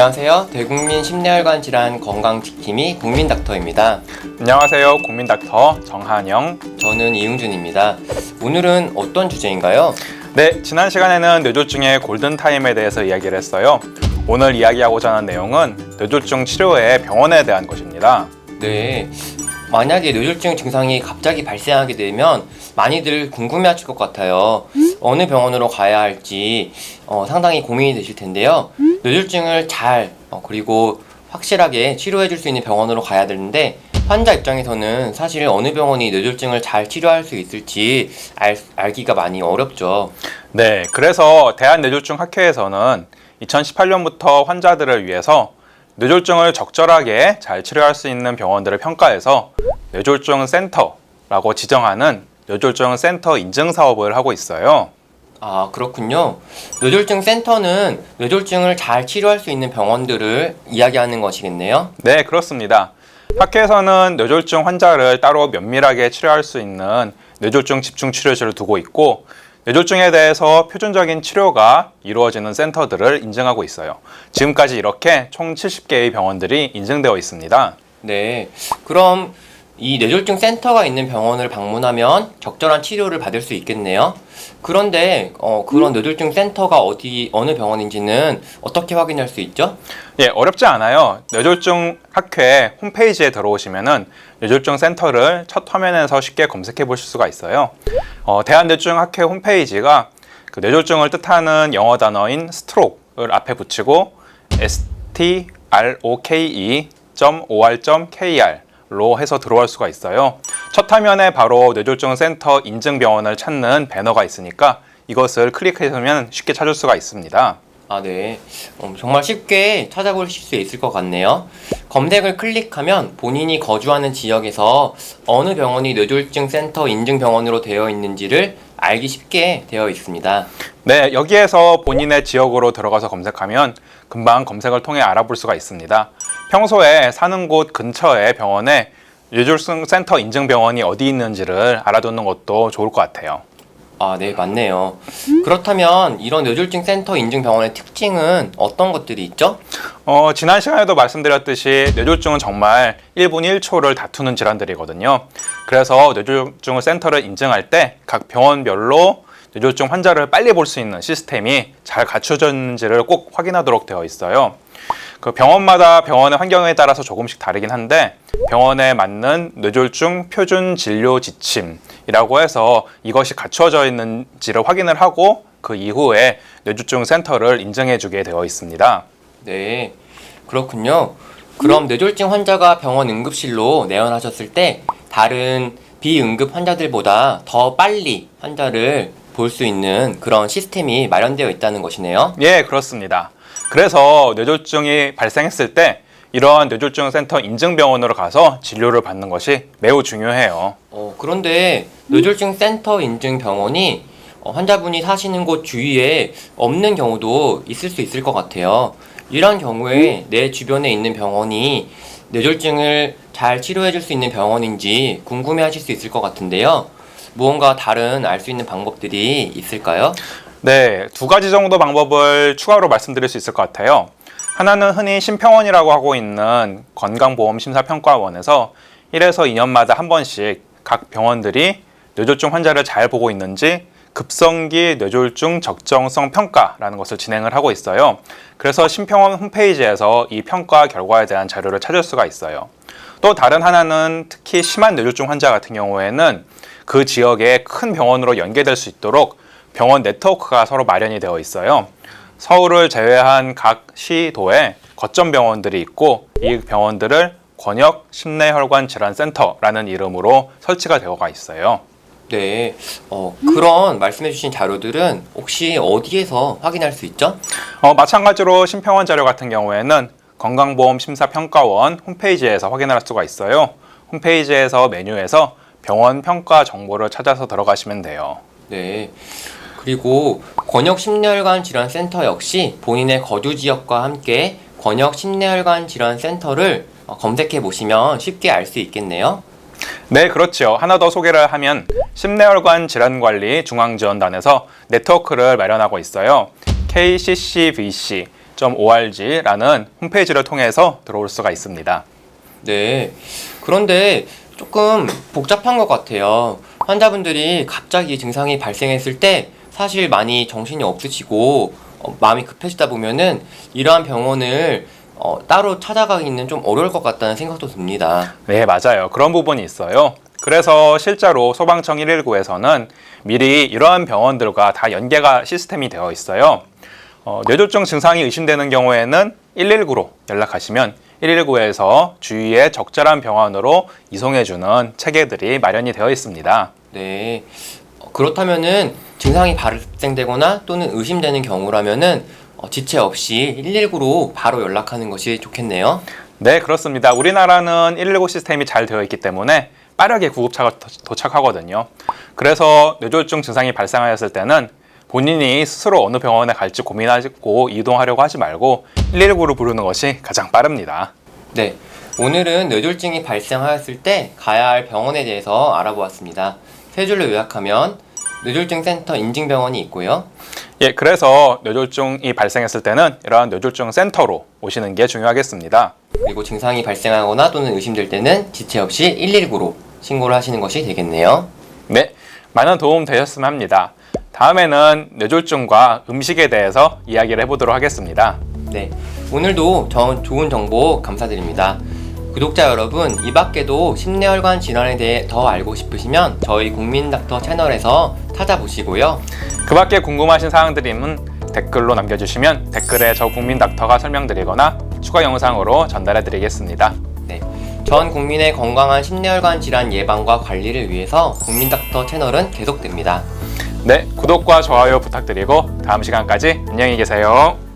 안녕하세요. 대국민 심내혈관 질환 건강지킴이 국민닥터입니다. 안녕하세요. 국민닥터 정한영. 저는 이웅준입니다. 오늘은 어떤 주제인가요? 네, 지난 시간에는 뇌졸중의 골든타임에 대해서 이야기를 했어요. 오늘 이야기하고자 하는 내용은 뇌졸중 치료의 병원에 대한 것입니다. 네. 만약에 뇌졸중 증상이 갑자기 발생하게 되면 많이들 궁금해하실 것 같아요. 어느 병원으로 가야 할지 어, 상당히 고민이 되실 텐데요. 뇌졸중을 잘 어, 그리고 확실하게 치료해 줄 수 있는 병원으로 가야 되는데 환자 입장에서는 사실 어느 병원이 뇌졸중을 잘 치료할 수 있을지 알, 알기가 많이 어렵죠. 네, 그래서 대한뇌졸중 학회에서는 2018년부터 환자들을 위해서 뇌졸중을 적절하게 잘 치료할 수 있는 병원들을 평가해서 뇌졸중 센터라고 지정하는 뇌졸중 센터 인증 사업을 하고 있어요. 아, 그렇군요. 뇌졸중 센터는 뇌졸중을 잘 치료할 수 있는 병원들을 이야기하는 것이겠네요. 네, 그렇습니다. 학회에서는 뇌졸중 환자를 따로 면밀하게 치료할 수 있는 뇌졸중 집중 치료실을 두고 있고 뇌졸중에 대해서 표준적인 치료가 이루어지는 센터들을 인증하고 있어요. 지금까지 이렇게 총 70개의 병원들이 인증되어 있습니다. 네. 그럼 이 뇌졸중 센터가 있는 병원을 방문하면 적절한 치료를 받을 수 있겠네요. 그런데 어, 그런 뇌졸중 센터가 어디 어느 병원인지는 어떻게 확인할 수 있죠? 예, 어렵지 않아요. 뇌졸중 학회 홈페이지에 들어오시면은 뇌졸중 센터를 첫 화면에서 쉽게 검색해 보실 수가 있어요. 어, 대한뇌졸중 학회 홈페이지가 그 뇌졸중을 뜻하는 영어 단어인 스트로크를 앞에 붙이고 s t r o k e o r k r 로 해서 들어갈 수가 있어요. 첫 화면에 바로 뇌졸중 센터 인증 병원을 찾는 배너가 있으니까 이것을 클릭해주면 쉽게 찾을 수가 있습니다. 아, 네. 어, 정말 쉽게 찾아보실 수 있을 것 같네요. 검색을 클릭하면 본인이 거주하는 지역에서 어느 병원이 뇌졸중 센터 인증 병원으로 되어 있는지를 알기 쉽게 되어 있습니다. 네, 여기에서 본인의 지역으로 들어가서 검색하면 금방 검색을 통해 알아볼 수가 있습니다. 평소에 사는 곳 근처의 병원에 뇌졸중 센터 인증 병원이 어디 있는지를 알아두는 것도 좋을 것 같아요. 아, 네, 맞네요. 그렇다면 이런 뇌졸중 센터 인증 병원의 특징은 어떤 것들이 있죠? 어, 지난 시간에도 말씀드렸듯이 뇌졸중은 정말 1분 1초를 다투는 질환들이거든요. 그래서 뇌졸중 센터를 인증할 때 각 병원별로 뇌졸중 환자를 빨리 볼 수 있는 시스템이 잘 갖춰져 있는지를 꼭 확인하도록 되어 있어요. 그 병원마다 병원의 환경에 따라서 조금씩 다르긴 한데 병원에 맞는 뇌졸중 표준 진료 지침이라고 해서 이것이 갖춰져 있는지를 확인을 하고 그 이후에 뇌졸중 센터를 인증해 주게 되어 있습니다. 네, 그렇군요. 그럼 뇌졸중 환자가 병원 응급실로 내원하셨을 때 다른 비응급 환자들보다 더 빨리 환자를 볼 수 있는 그런 시스템이 마련되어 있다는 것이네요. 예, 그렇습니다. 그래서 뇌졸중이 발생했을 때 이러한 뇌졸중 센터 인증 병원으로 가서 진료를 받는 것이 매우 중요해요. 어, 그런데 뇌졸중 센터 인증 병원이 어, 환자분이 사시는 곳 주위에 없는 경우도 있을 수 있을 것 같아요. 이런 경우에 내 주변에 있는 병원이 뇌졸중을 잘 치료해 줄 수 있는 병원인지 궁금해 하실 수 있을 것 같은데요. 무언가 다른 알 수 있는 방법들이 있을까요? 네, 두 가지 정도 방법을 추가로 말씀드릴 수 있을 것 같아요. 하나는 흔히 심평원이라고 하고 있는 건강보험심사평가원에서 1에서 2년마다 한 번씩 각 병원들이 뇌졸중 환자를 잘 보고 있는지 급성기 뇌졸중 적정성 평가라는 것을 진행을 하고 있어요. 그래서 심평원 홈페이지에서 이 평가 결과에 대한 자료를 찾을 수가 있어요. 또 다른 하나는 특히 심한 뇌졸중 환자 같은 경우에는 그 지역의 큰 병원으로 연계될 수 있도록 병원 네트워크가 서로 마련이 되어 있어요. 서울을 제외한 각 시도에 거점 병원들이 있고 이 병원들을 권역 심내혈관 질환 센터라는 이름으로 설치가 되어가 있어요. 네, 어, 그런 말씀해주신 자료들은 혹시 어디에서 확인할 수 있죠? 어, 마찬가지로 심평원 자료 같은 경우에는 건강보험심사평가원 홈페이지에서 확인할 수가 있어요. 홈페이지에서 메뉴에서 병원 평가 정보를 찾아서 들어가시면 돼요. 네. 그리고 권역 심내혈관 질환 센터 역시 본인의 거주 지역과 함께 권역 심내혈관 질환 센터를 어, 검색해 보시면 쉽게 알 수 있겠네요. 네, 그렇죠. 하나 더 소개를 하면 심내혈관 질환관리 중앙지원단에서 네트워크를 마련하고 있어요. KCCVC www.org라는 홈페이지를 통해서 들어올 수가 있습니다. 네. 그런데 조금 복잡한 것 같아요. 환자분들이 갑자기 증상이 발생했을 때 사실 많이 정신이 없으시고 어, 마음이 급해지다 보면은 이러한 병원을 어, 따로 찾아가기는 좀 어려울 것 같다는 생각도 듭니다. 네, 맞아요. 그런 부분이 있어요. 그래서 실제로 소방청 119에서는 미리 이러한 병원들과 다 연계가 시스템이 되어 있어요. 어, 뇌졸중 증상이 의심되는 경우에는 119로 연락하시면 119에서 주위의 적절한 병원으로 이송해주는 체계들이 마련이 되어 있습니다. 네. 어, 그렇다면은 증상이 발생되거나 또는 의심되는 경우라면은 어, 지체 없이 119로 바로 연락하는 것이 좋겠네요. 네, 그렇습니다. 우리나라는 119 시스템이 잘 되어 있기 때문에 빠르게 구급차가 도- 도착하거든요. 그래서 뇌졸중 증상이 발생하였을 때는 본인이 스스로 어느 병원에 갈지 고민하고 이동하려고 하지 말고 119를 부르는 것이 가장 빠릅니다. 네. 오늘은 뇌졸중이 발생하였을 때 가야 할 병원에 대해서 알아보았습니다. 세 줄로 요약하면 뇌졸중 센터 인증병원이 있고요. 예, 그래서 뇌졸중이 발생했을 때는 이러한 뇌졸중 센터로 오시는 게 중요하겠습니다. 그리고 증상이 발생하거나 또는 의심될 때는 지체 없이 119로 신고를 하시는 것이 되겠네요. 네, 많은 도움 되셨으면 합니다. 다음에는 뇌졸중과 음식에 대해서 이야기를 해보도록 하겠습니다. 네. 오늘도 저- 좋은 정보 감사드립니다. 구독자 여러분, 이 밖에도 심뇌혈관 질환에 대해 더 알고 싶으시면 저희 국민닥터 채널에서 찾아보시고요. 그 밖에 궁금하신 사항들이면 댓글로 남겨주시면 댓글에 저 국민 닥터가 설명드리거나 추가 영상으로 전달해 드리겠습니다. 네. 전 국민의 건강한 심뇌혈관 질환 예방과 관리를 위해서 국민닥터 채널은 계속됩니다. 네, 구독과 좋아요 부탁드리고 다음 시간까지 안녕히 계세요.